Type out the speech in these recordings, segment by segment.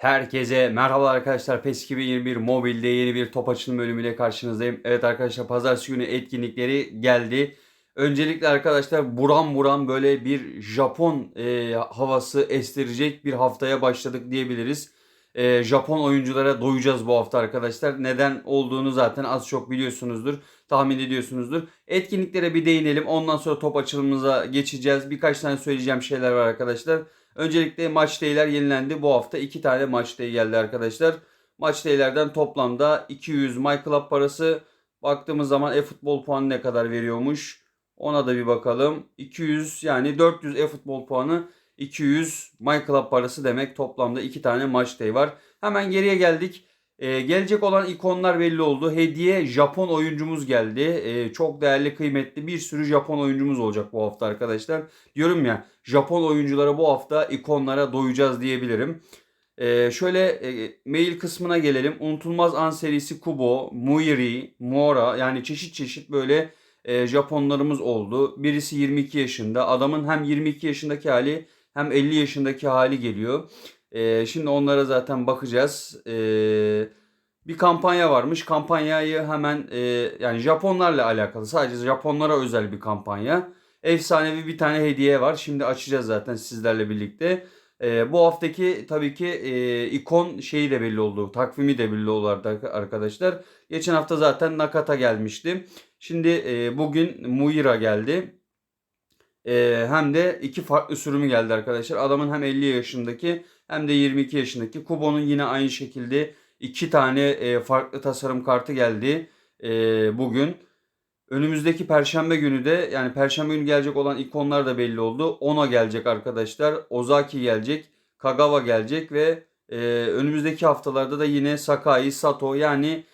Herkese merhaba arkadaşlar. PES 2021 mobilde yeni bir top açılım bölümüyle karşınızdayım. Evet arkadaşlar pazartesi günü etkinlikleri geldi. Öncelikle arkadaşlar buram buram böyle bir Japon e, havası estirecek bir haftaya başladık diyebiliriz. E, Japon oyunculara doyacağız bu hafta arkadaşlar. Neden olduğunu zaten az çok biliyorsunuzdur. Tahmin ediyorsunuzdur. Etkinliklere bir değinelim. Ondan sonra top açılımımıza geçeceğiz. Birkaç tane söyleyeceğim şeyler var arkadaşlar. Öncelikle maç day'ler yenilendi. Bu hafta iki tane maç day geldi arkadaşlar. Maç day'lerden toplamda 200 My Club parası. Baktığımız zaman e-futbol puanı ne kadar veriyormuş? Ona da bir bakalım. 200 yani 400 e-futbol puanı 200 My parası demek. Toplamda iki tane maç day var. Hemen geriye geldik. Ee, gelecek olan ikonlar belli oldu. Hediye Japon oyuncumuz geldi. Ee, çok değerli, kıymetli bir sürü Japon oyuncumuz olacak bu hafta arkadaşlar. Diyorum ya Japon oyunculara bu hafta ikonlara doyacağız diyebilirim. Ee, şöyle e, mail kısmına gelelim. Unutulmaz an serisi Kubo, Muiri, Mora yani çeşit çeşit böyle e, Japonlarımız oldu. Birisi 22 yaşında. Adamın hem 22 yaşındaki hali hem 50 yaşındaki hali geliyor. Ee, şimdi onlara zaten bakacağız. Ee, bir kampanya varmış. Kampanyayı hemen e, yani Japonlarla alakalı. Sadece Japonlara özel bir kampanya. Efsanevi bir tane hediye var. Şimdi açacağız zaten sizlerle birlikte. Ee, bu haftaki tabii ki e, ikon şeyi de belli oldu. Takvimi de belli oldu arkadaşlar. Geçen hafta zaten Nakata gelmişti. Şimdi e, bugün Muira geldi. E, hem de iki farklı sürümü geldi arkadaşlar. Adamın hem 50 yaşındaki hem de 22 yaşındaki. Kubo'nun yine aynı şekilde iki tane e, farklı tasarım kartı geldi e, bugün. Önümüzdeki perşembe günü de yani perşembe günü gelecek olan ikonlar da belli oldu. Ono gelecek arkadaşlar. Ozaki gelecek. Kagawa gelecek ve e, önümüzdeki haftalarda da yine Sakai, Sato yani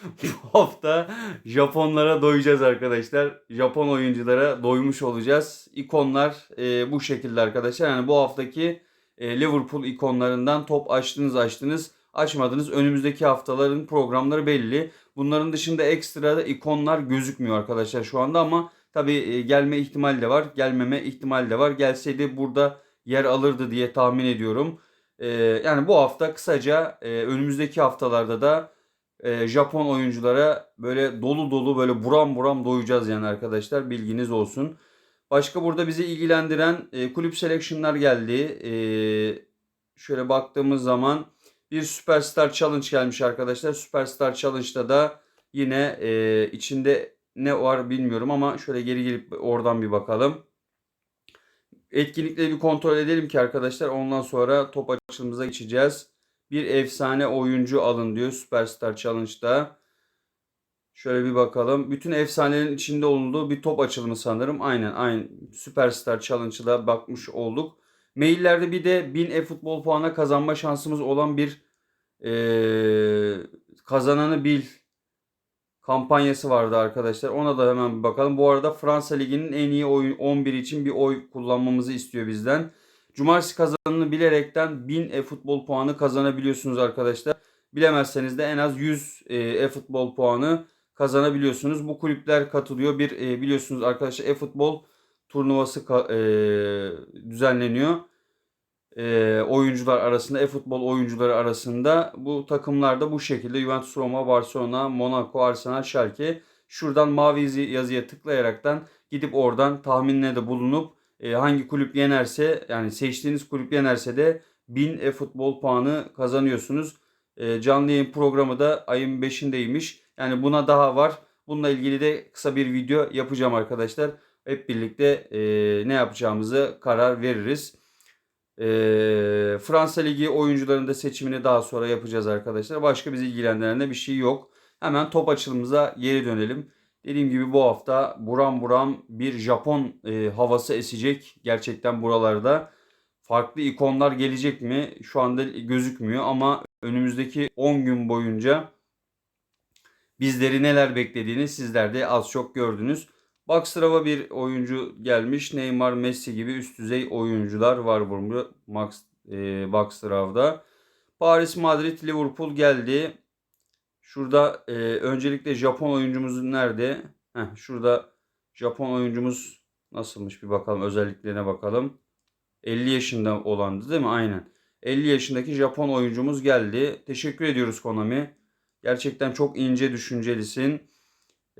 bu hafta Japonlara doyacağız arkadaşlar. Japon oyunculara doymuş olacağız. İkonlar e, bu şekilde arkadaşlar. Yani bu haftaki e, Liverpool ikonlarından top açtınız açtınız açmadınız. Önümüzdeki haftaların programları belli. Bunların dışında ekstra ikonlar gözükmüyor arkadaşlar şu anda ama tabi gelme ihtimali de var. Gelmeme ihtimali de var. Gelseydi burada yer alırdı diye tahmin ediyorum. E, yani bu hafta kısaca e, önümüzdeki haftalarda da e, Japon oyunculara böyle dolu dolu böyle buram buram doyacağız yani arkadaşlar bilginiz olsun. Başka burada bizi ilgilendiren e, kulüp selection'lar geldi. E, şöyle baktığımız zaman bir Superstar Challenge gelmiş arkadaşlar. Superstar Challenge'da da yine e, içinde ne var bilmiyorum ama şöyle geri gelip oradan bir bakalım. Etkinlikleri bir kontrol edelim ki arkadaşlar ondan sonra top açılımıza geçeceğiz. Bir efsane oyuncu alın diyor Superstar Challenge'da. Şöyle bir bakalım. Bütün efsanelerin içinde olduğu bir top açılımı sanırım. Aynen aynen. Superstar Challenge'da bakmış olduk. Maillerde bir de 1000 e-futbol puanı kazanma şansımız olan bir e, kazananı bil kampanyası vardı arkadaşlar. Ona da hemen bir bakalım. Bu arada Fransa Ligi'nin en iyi oyun 11 için bir oy kullanmamızı istiyor bizden. Cumartesi kazanını bilerekten 1000 e-futbol puanı kazanabiliyorsunuz arkadaşlar. Bilemezseniz de en az 100 e, e-futbol puanı kazanabiliyorsunuz. Bu kulüpler katılıyor. Bir e, biliyorsunuz arkadaşlar e-futbol turnuvası e, düzenleniyor. E, oyuncular arasında, e-futbol oyuncuları arasında bu takımlar da bu şekilde Juventus, Roma, Barcelona, Monaco, Arsenal, Schalke. Şuradan mavi yazıya tıklayaraktan gidip oradan tahminle de bulunup e, hangi kulüp yenerse yani seçtiğiniz kulüp yenerse de 1000 e-futbol puanı kazanıyorsunuz. E, canlı yayın programı da ayın 5'indeymiş. Yani buna daha var. Bununla ilgili de kısa bir video yapacağım arkadaşlar. Hep birlikte e, ne yapacağımızı karar veririz. E, Fransa Ligi oyuncularının da seçimini daha sonra yapacağız arkadaşlar. Başka bizi ilgilendiren de bir şey yok. Hemen top açılımıza geri dönelim. Dediğim gibi bu hafta buram buram bir Japon e, havası esecek gerçekten buralarda. Farklı ikonlar gelecek mi? Şu anda gözükmüyor ama önümüzdeki 10 gün boyunca bizleri neler beklediğini sizler de az çok gördünüz. Boxstrava bir oyuncu gelmiş. Neymar, Messi gibi üst düzey oyuncular var burada Max e, Boxstrav'da. Paris, Madrid, Liverpool geldi. Şurada e, öncelikle Japon oyuncumuz nerede? Heh, şurada Japon oyuncumuz nasılmış bir bakalım özelliklerine bakalım. 50 yaşında olandı değil mi? Aynen. 50 yaşındaki Japon oyuncumuz geldi. Teşekkür ediyoruz Konami. Gerçekten çok ince düşüncelisin.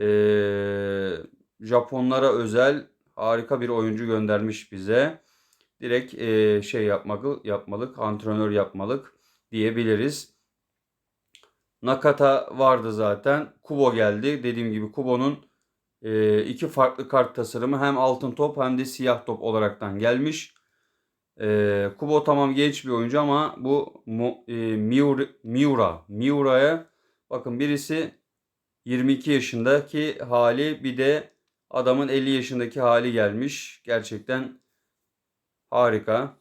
Ee, Japonlara özel harika bir oyuncu göndermiş bize. Direkt e, şey yapmalı, yapmalık, antrenör yapmalık diyebiliriz. Nakata vardı zaten. Kubo geldi. Dediğim gibi Kubo'nun e, iki farklı kart tasarımı hem altın top hem de siyah top olaraktan gelmiş. E, Kubo tamam genç bir oyuncu ama bu e, Miura, Miura, Miura'ya bakın birisi 22 yaşındaki hali bir de adamın 50 yaşındaki hali gelmiş. Gerçekten harika.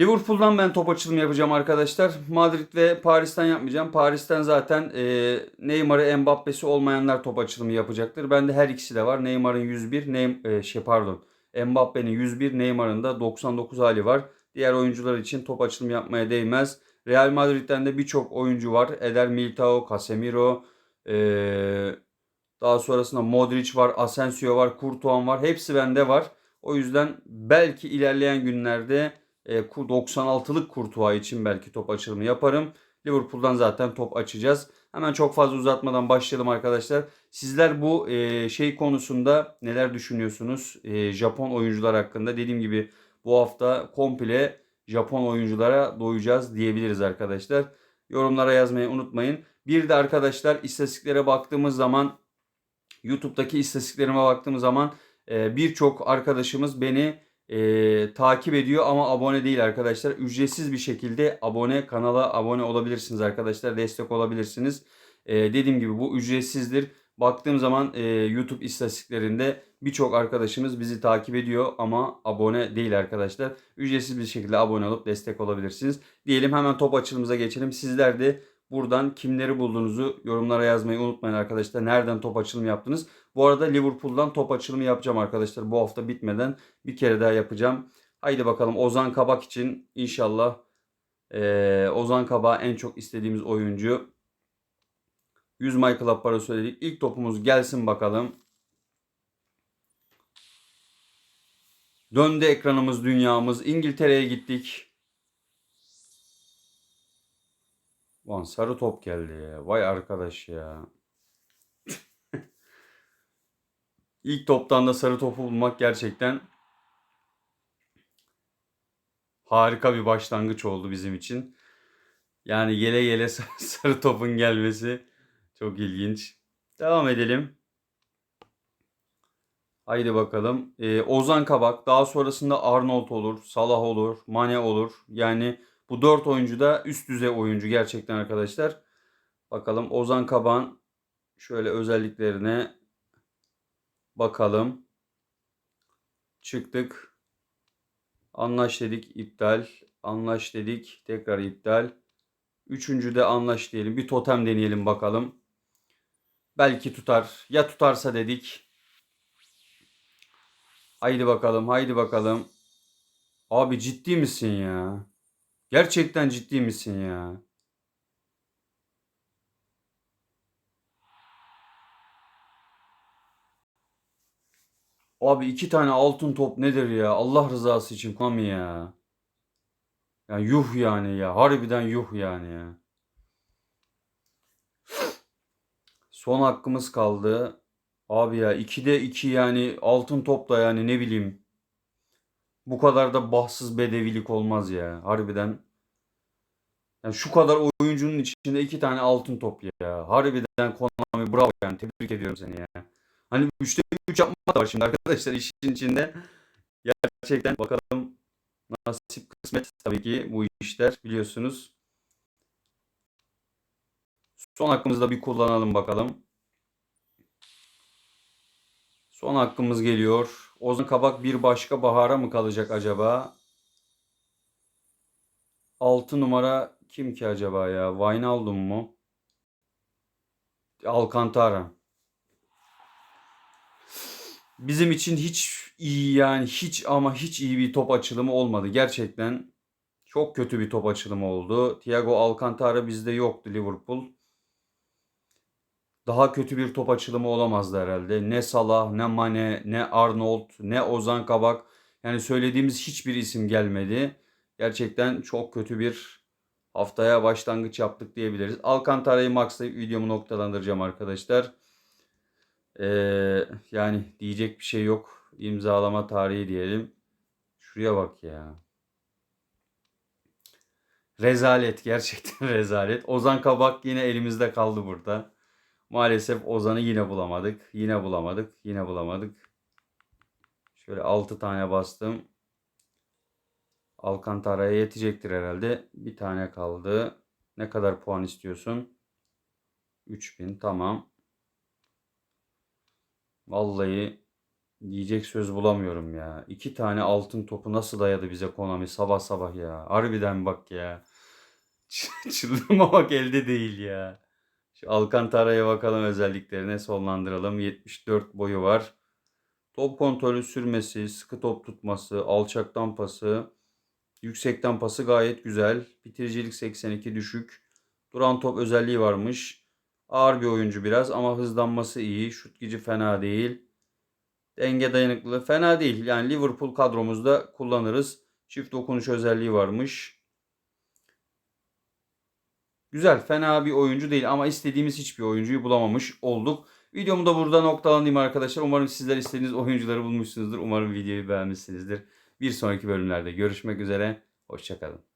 Liverpool'dan ben top açılımı yapacağım arkadaşlar. Madrid ve Paris'ten yapmayacağım. Paris'ten zaten e, Neymar'ı Mbappe'si olmayanlar top açılımı yapacaktır. Bende her ikisi de var. Neymar'ın 101, Ney, e, şey pardon. Mbappe'nin 101, Neymar'ın da 99 hali var. Diğer oyuncular için top açılımı yapmaya değmez. Real Madrid'den de birçok oyuncu var. Eder Militao, Casemiro, e, daha sonrasında Modric var, Asensio var, Courtois var. Hepsi bende var. O yüzden belki ilerleyen günlerde e, 96'lık Courtois için belki top açılımı yaparım. Liverpool'dan zaten top açacağız. Hemen çok fazla uzatmadan başlayalım arkadaşlar. Sizler bu e, şey konusunda neler düşünüyorsunuz? E, Japon oyuncular hakkında. Dediğim gibi bu hafta komple Japon oyunculara doyacağız diyebiliriz arkadaşlar. Yorumlara yazmayı unutmayın. Bir de arkadaşlar istatistiklere baktığımız zaman YouTube'daki istatistiklerime baktığım zaman e, birçok arkadaşımız beni e, takip ediyor ama abone değil arkadaşlar. Ücretsiz bir şekilde abone kanala abone olabilirsiniz arkadaşlar. Destek olabilirsiniz. E, dediğim gibi bu ücretsizdir. Baktığım zaman e, YouTube istatistiklerinde birçok arkadaşımız bizi takip ediyor ama abone değil arkadaşlar. Ücretsiz bir şekilde abone olup destek olabilirsiniz. Diyelim hemen top açılımıza geçelim. Sizler de buradan kimleri bulduğunuzu yorumlara yazmayı unutmayın arkadaşlar. Nereden top açılımı yaptınız? Bu arada Liverpool'dan top açılımı yapacağım arkadaşlar. Bu hafta bitmeden bir kere daha yapacağım. Haydi bakalım Ozan Kabak için inşallah ee, Ozan Kabak en çok istediğimiz oyuncu. 100 My Club para söyledik. İlk topumuz gelsin bakalım. Döndü ekranımız, dünyamız. İngiltere'ye gittik. Lan sarı top geldi ya. Vay arkadaş ya. İlk toptan da sarı topu bulmak gerçekten harika bir başlangıç oldu bizim için. Yani gele gele sarı topun gelmesi çok ilginç. Devam edelim. Haydi bakalım. Ee, Ozan Kabak. Daha sonrasında Arnold olur. Salah olur. Mane olur. Yani bu dört oyuncu da üst düzey oyuncu gerçekten arkadaşlar. Bakalım Ozan Kabak'ın şöyle özelliklerine bakalım. Çıktık. Anlaş dedik iptal. Anlaş dedik tekrar iptal. Üçüncü de anlaş diyelim. Bir totem deneyelim bakalım. Belki tutar. Ya tutarsa dedik. Haydi bakalım, haydi bakalım. Abi ciddi misin ya? Gerçekten ciddi misin ya? Abi iki tane altın top nedir ya? Allah rızası için Konami ya. Ya yuh yani ya. Harbiden yuh yani ya. Son hakkımız kaldı. Abi ya 2'de 2 yani altın top da yani ne bileyim. Bu kadar da bahtsız bedevilik olmaz ya. Harbiden. Yani şu kadar oyuncunun içinde iki tane altın top ya. Harbiden Konami bravo yani. Tebrik ediyorum seni ya. Hani 3'te 3 yapma da var şimdi arkadaşlar işin içinde. Gerçekten bakalım nasip kısmet tabii ki bu işler biliyorsunuz. Son hakkımızda bir kullanalım bakalım. Son hakkımız geliyor. Ozan Kabak bir başka bahara mı kalacak acaba? 6 numara kim ki acaba ya? Wijnaldum mu? Alcantara. Bizim için hiç iyi yani hiç ama hiç iyi bir top açılımı olmadı. Gerçekten çok kötü bir top açılımı oldu. Thiago Alcantara bizde yoktu Liverpool. Daha kötü bir top açılımı olamazdı herhalde. Ne Salah, ne Mane, ne Arnold, ne Ozan Kabak. Yani söylediğimiz hiçbir isim gelmedi. Gerçekten çok kötü bir haftaya başlangıç yaptık diyebiliriz. Alcantara'yı maxlayıp videomu noktalandıracağım arkadaşlar. Ee, yani diyecek bir şey yok. İmzalama tarihi diyelim. Şuraya bak ya. Rezalet gerçekten rezalet. Ozan Kabak yine elimizde kaldı burada. Maalesef Ozan'ı yine bulamadık. Yine bulamadık. Yine bulamadık. Şöyle 6 tane bastım. Alcantara'ya yetecektir herhalde. Bir tane kaldı. Ne kadar puan istiyorsun? 3000 tamam. Vallahi diyecek söz bulamıyorum ya. İki tane altın topu nasıl dayadı bize Konami sabah sabah ya. Harbiden bak ya. Çıldırmamak elde değil ya. Şu Alcantara'ya bakalım özelliklerine sonlandıralım. 74 boyu var. Top kontrolü sürmesi, sıkı top tutması, alçaktan pası, yüksekten pası gayet güzel. Bitiricilik 82 düşük. Duran top özelliği varmış. Ağır bir oyuncu biraz ama hızlanması iyi. Şut gücü fena değil. Denge dayanıklılığı fena değil. Yani Liverpool kadromuzda kullanırız. Çift dokunuş özelliği varmış. Güzel, fena bir oyuncu değil ama istediğimiz hiçbir oyuncuyu bulamamış olduk. Videomu da burada noktalandayım arkadaşlar. Umarım sizler istediğiniz oyuncuları bulmuşsunuzdur. Umarım videoyu beğenmişsinizdir. Bir sonraki bölümlerde görüşmek üzere. Hoşçakalın.